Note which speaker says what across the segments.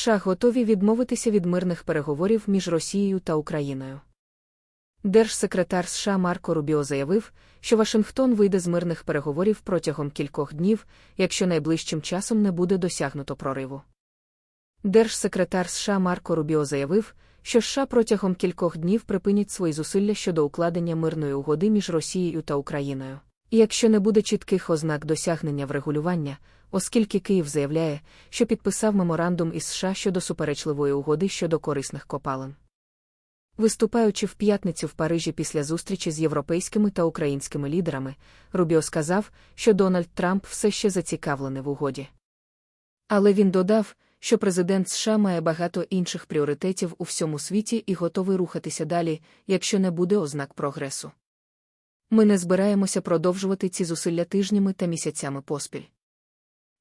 Speaker 1: США готові відмовитися від мирних переговорів між Росією та Україною. Держсекретар США Марко Рубіо заявив, що Вашингтон вийде з мирних переговорів протягом кількох днів, якщо найближчим часом не буде досягнуто прориву. Держсекретар США Марко Рубіо заявив, що США протягом кількох днів припинять свої зусилля щодо укладення мирної угоди між Росією та Україною. Якщо не буде чітких ознак досягнення врегулювання, оскільки Київ заявляє, що підписав меморандум із США щодо суперечливої угоди щодо корисних копалин. Виступаючи в п'ятницю в Парижі після зустрічі з європейськими та українськими лідерами, Рубіо сказав, що Дональд Трамп все ще зацікавлений в угоді. Але він додав, що президент США має багато інших пріоритетів у всьому світі і готовий рухатися далі, якщо не буде ознак прогресу. Ми не збираємося продовжувати ці зусилля тижнями та місяцями поспіль.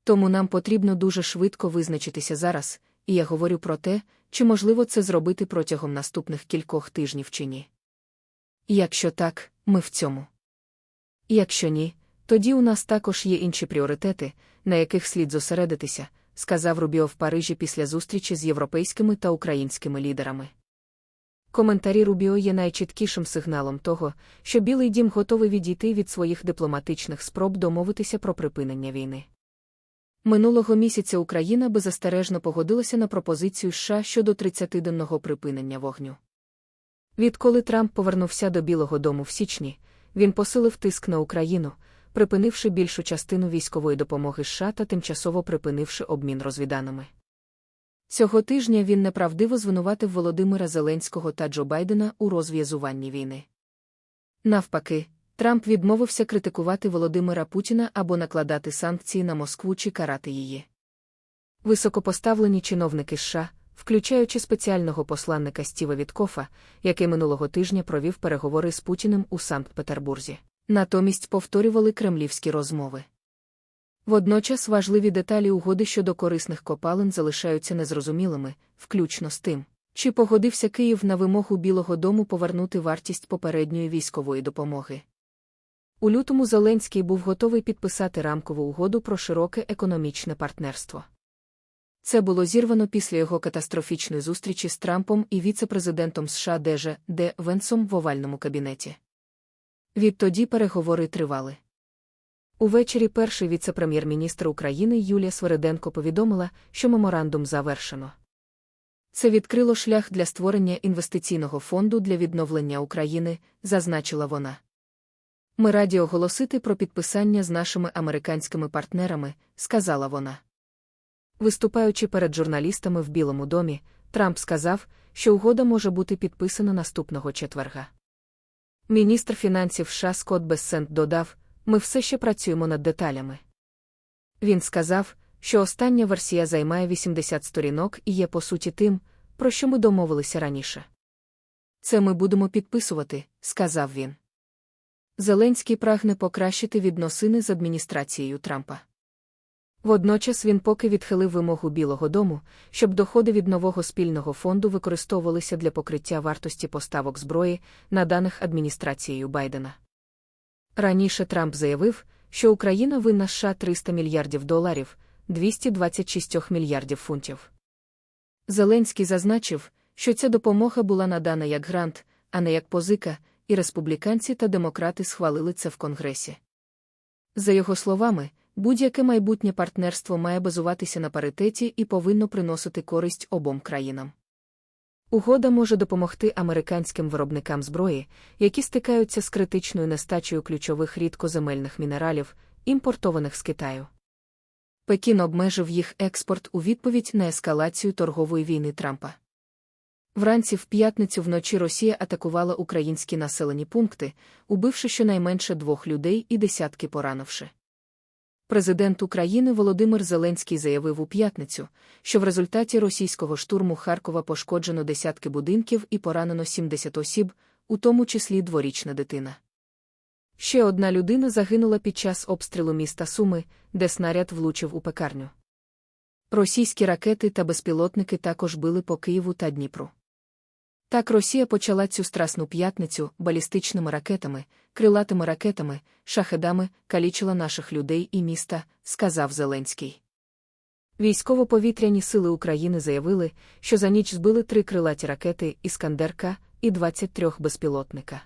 Speaker 1: Тому нам потрібно дуже швидко визначитися зараз, і я говорю про те, чи можливо це зробити протягом наступних кількох тижнів чи ні. Якщо так, ми в цьому. Якщо ні, тоді у нас також є інші пріоритети, на яких слід зосередитися, сказав Рубіо в Парижі після зустрічі з європейськими та українськими лідерами. Коментарі Рубіо є найчіткішим сигналом того, що Білий дім готовий відійти від своїх дипломатичних спроб домовитися про припинення війни. Минулого місяця Україна беззастережно погодилася на пропозицію США щодо 30-денного припинення вогню. Відколи Трамп повернувся до Білого дому в січні, він посилив тиск на Україну, припинивши більшу частину військової допомоги США та тимчасово припинивши обмін розвіданими. Цього тижня він неправдиво звинуватив Володимира Зеленського та Джо Байдена у розв'язуванні війни. Навпаки, Трамп відмовився критикувати Володимира Путіна або накладати санкції на Москву чи карати її. Високопоставлені чиновники США, включаючи спеціального посланника Стіва Віткофа, який минулого тижня провів переговори з Путіним у Санкт-Петербурзі, натомість повторювали кремлівські розмови. Водночас важливі деталі угоди щодо корисних копалин залишаються незрозумілими, включно з тим, чи погодився Київ на вимогу Білого дому повернути вартість попередньої військової допомоги. У лютому Зеленський був готовий підписати рамкову угоду про широке економічне партнерство. Це було зірвано після його катастрофічної зустрічі з Трампом і віце-президентом США Деже Де Венсом в овальному кабінеті. Відтоді переговори тривали. Увечері перший віце-прем'єр-міністр України Юлія Свериденко повідомила, що меморандум завершено. Це відкрило шлях для створення інвестиційного фонду для відновлення України, зазначила вона. Ми раді оголосити про підписання з нашими американськими партнерами, сказала вона. Виступаючи перед журналістами в Білому домі, Трамп сказав, що угода може бути підписана наступного четверга. Міністр фінансів США Скотт Бессент додав, ми все ще працюємо над деталями. Він сказав, що остання версія займає 80 сторінок і є по суті тим, про що ми домовилися раніше. Це ми будемо підписувати, сказав він. Зеленський прагне покращити відносини з адміністрацією Трампа. Водночас він поки відхилив вимогу Білого дому, щоб доходи від нового спільного фонду використовувалися для покриття вартості поставок зброї, наданих адміністрацією Байдена. Раніше Трамп заявив, що Україна винна США 300 мільярдів доларів, 226 мільярдів фунтів. Зеленський зазначив, що ця допомога була надана як грант, а не як позика, і республіканці та демократи схвалили це в Конгресі. За його словами, будь-яке майбутнє партнерство має базуватися на паритеті і повинно приносити користь обом країнам. Угода може допомогти американським виробникам зброї, які стикаються з критичною нестачею ключових рідкоземельних мінералів, імпортованих з Китаю. Пекін обмежив їх експорт у відповідь на ескалацію торгової війни Трампа. Вранці в п'ятницю вночі Росія атакувала українські населені пункти, убивши щонайменше двох людей і десятки поранивши. Президент України Володимир Зеленський заявив у п'ятницю, що в результаті російського штурму Харкова пошкоджено десятки будинків і поранено 70 осіб, у тому числі дворічна дитина. Ще одна людина загинула під час обстрілу міста Суми, де снаряд влучив у пекарню. Російські ракети та безпілотники також били по Києву та Дніпру. Так Росія почала цю страсну п'ятницю балістичними ракетами, крилатими ракетами, шахедами, калічила наших людей і міста, сказав Зеленський. Військово-повітряні сили України заявили, що за ніч збили три крилаті ракети Іскандер-К і 23 безпілотника.